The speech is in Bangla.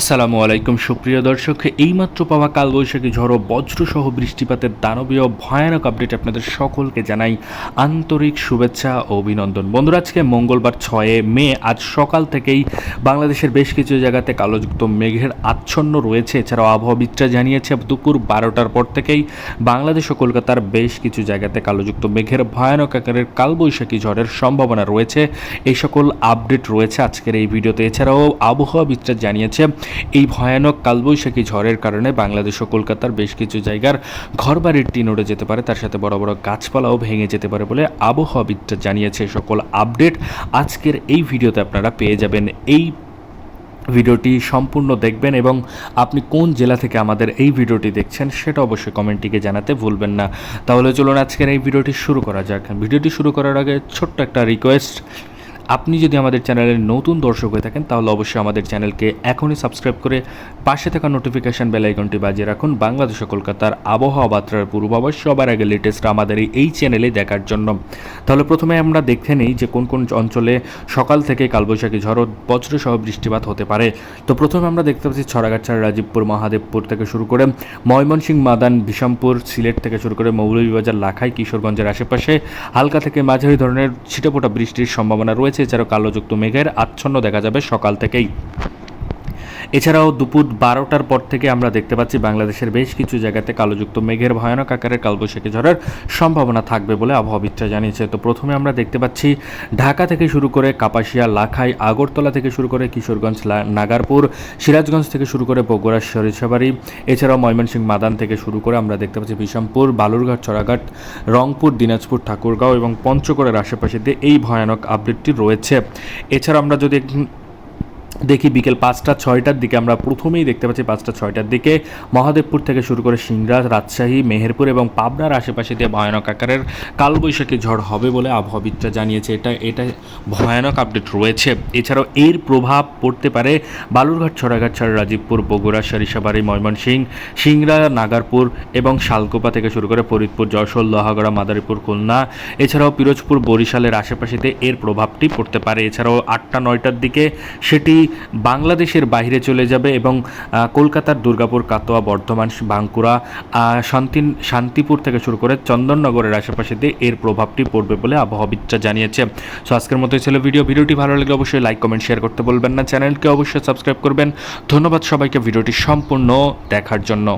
আসসালামু আলাইকুম, সুপ্রিয় দর্শক। এইমাত্র পাওয়া কালবৈশাখী ঝড় ও বজ্রসহ বৃষ্টিপাতের দানবীয় ভয়ানক আপডেট আপনাদের সকলকে জানাই আন্তরিক শুভেচ্ছা ও অভিনন্দন। বন্ধুরা, আজকে মঙ্গলবার ছয়ে মে, আজ সকাল থেকেই বাংলাদেশের বেশ কিছু জায়গাতে কালোযুক্ত মেঘের আচ্ছন্ন রয়েছে। এছাড়াও আবহাওয়াবিদরা জানিয়েছে, দুপুর বারোটার পর থেকেই বাংলাদেশ ও কলকাতার বেশ কিছু জায়গাতে কালোযুক্ত মেঘের ভয়ানক আকারের কালবৈশাখী ঝড়ের সম্ভাবনা রয়েছে। এই সকল আপডেট রয়েছে আজকের এই ভিডিওতে। এছাড়াও আবহাওয়াবিদরা জানিয়েছে এই ভয়ানক কালবৈশাখী ঝড়ের কারণে বাংলাদেশ ও কলকাতার বেশ কিছু জায়গার ঘরবাড়ির টিন উড়ে যেতে পারে। তার সাথে বড় বড় গাছপালাও ভেঙে যেতে পারে বলে আবহাওয়াবিদরা জানিয়েছে। সকল আপডেট আজকের এই ভিডিওতে আপনারা পেয়ে যাবেন। এই ভিডিওটি সম্পূর্ণ দেখবেন এবং আপনি কোন জেলা থেকে আমাদের এই ভিডিওটি দেখছেন সেটা অবশ্যই কমেন্টটিকে জানাতে ভুলবেন না। তাহলে চলুন আজকের এই ভিডিওটি শুরু করা যাক। ভিডিওটি শুরু করার আগে ছোট্ট একটা রিকোয়েস্ট আপনি যদি আমাদের চ্যানেলের নতুন দর্শক হয়ে থাকেন, তাহলে অবশ্যই আমাদের চ্যানেলকে এখনই সাবস্ক্রাইব করে পাশে থাকা নোটিফিকেশান বেল আইকনটি বাজিয়ে রাখুন। বাংলাদেশ কলকাতার আবহাওয়া বার্তার পূর্বাভাস সবার আগে লেটেস্ট আমাদের এই- চ্যানেলে দেখার জন্য। তাহলে প্রথমে আমরা দেখে নিই যে কোন কোন অঞ্চলে সকাল থেকে কালবৈশাখী ঝড়, বজ্রসহ বৃষ্টিপাত হতে পারে। তো প্রথমে আমরা দেখতে পাচ্ছি ছড়াগাছার রাজীবপুর মহাদেবপুর থেকে শুরু করে ময়মনসিংহ, মাদান, বিশামপুর, সিলেট থেকে শুরু করে মৌলভীবাজার, লাখাই, কিশোরগঞ্জের আশেপাশে হালকা থেকে মাঝারি ধরনের ছিটেফোঁটা বৃষ্টির সম্ভাবনা রয়েছে। এছাড়াও কালোযুক্ত মেঘের আচ্ছন্ন দেখা যাবে সকাল থেকেই। এছাড়াও দুপুর বারোটার পর থেকে আমরা দেখতে পাচ্ছি বাংলাদেশের বেশ কিছু জায়গাতে কালোযুক্ত মেঘের ভয়ানক আকারের কালবৈশাখী ঝড়ের সম্ভাবনা থাকবে বলে আবহাওয়াবিদরা জানিয়েছে। তো প্রথমে আমরা দেখতে পাচ্ছি ঢাকা থেকে শুরু করে কাপাসিয়া, লাখাই, আগরতলা থেকে শুরু করে কিশোরগঞ্জ নাগারপুর, সিরাজগঞ্জ থেকে শুরু করে বগুড়া, সরিষাবাড়ি, এছাড়াও ময়মনসিংহ, মাদান থেকে শুরু করে আমরা দেখতে পাচ্ছি বিশামপুর, বালুরঘাট, চড়াঘাট, রংপুর, দিনাজপুর, ঠাকুরগাঁও এবং পঞ্চগড়ের আশেপাশে দিয়ে এই ভয়ানক আপডেটটি রয়েছে। এছাড়া আমরা যদি দেখি বিকেল পাঁচটা, ছয়টার দিকে আমরা প্রথমেই দেখতে পাচ্ছি পাঁচটা, ছয়টার দিকে মহাদেবপুর থেকে শুরু করে সিংড়া রাজশাহী, মেহেরপুর এবং পাবনার আশেপাশে দিয়ে ভয়ানক আকারের কালবৈশাখী ঝড় হবে বলে আবহাওয়াবিদরা জানিয়েছে। এটা এটা ভয়ানক আপডেট রয়েছে। এছাড়াও এর প্রভাব পড়তে পারে বালুরঘাট, ছড়াঘাট, ছাড়া রাজীবপুর, বগুড়া সরিষাবাড়ি ময়মনসিংহ সিংড়া, নাগারপুর এবং শালকোপা থেকে শুরু করে ফরিদপুর, যশোর, লোহাগড়া, মাদারীপুর, খুলনা। এছাড়াও পিরোজপুর, বরিশালের আশেপাশেতে এর প্রভাবটি পড়তে পারে। এছাড়াও আটটা, নয়টার দিকে সেটি বাংলাদেশের বাইরে চলে যাবে এবং কলকাতার দুর্গাপুর কাতোয়া বর্ধমান, বাঁকুড়া শান্তি শান্তিপুর থেকে শুরু করে চন্দননগরের আশেপাশে দিয়ে এর প্রভাবটি পড়বে বলে আবহাওয়াবিদরা জানিয়েছে। সো আজকের মতো ছিল ভিডিও ভিডিওটি ভালো লাগলে অবশ্যই লাইক কমেন্ট শেয়ার করতে বলবেন না। চ্যানেলকে অবশ্যই সাবস্ক্রাইব করবেন। ধন্যবাদ সবাইকে। ভিডিওটি সম্পূর্ণ দেখার জন্য।